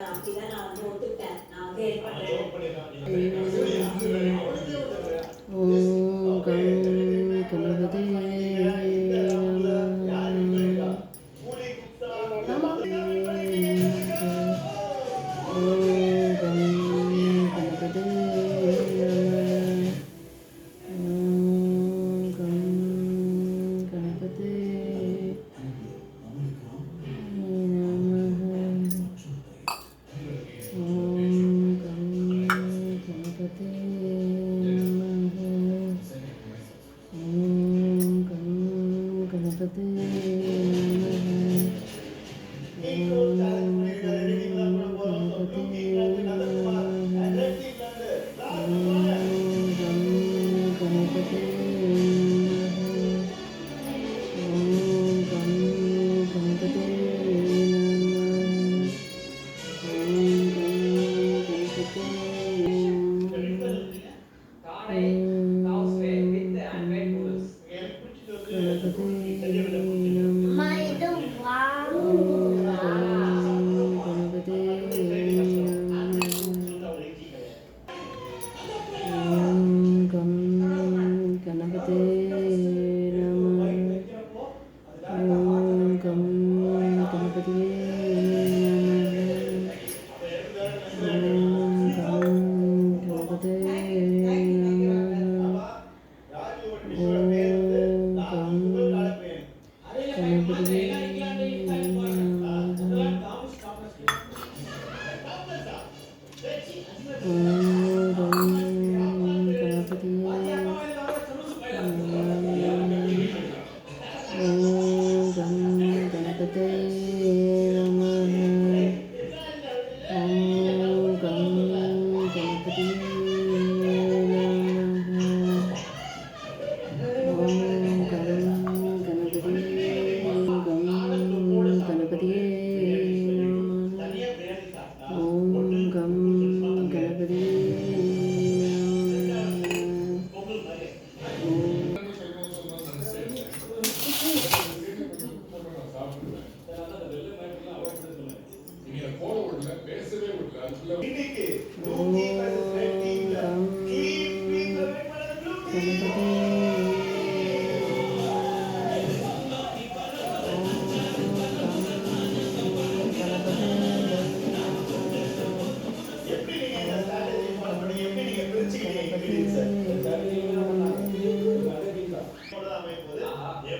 அப்படிதான் நான் வந்து ஒத்துக்கிட்டேன். நான் வந்து The. ter day பேசவே விடல இன்னைக்கு நூத்தி பதினெட்டுல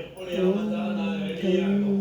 எப்படி அமைந்தாலும் நான் ரெடியாகும்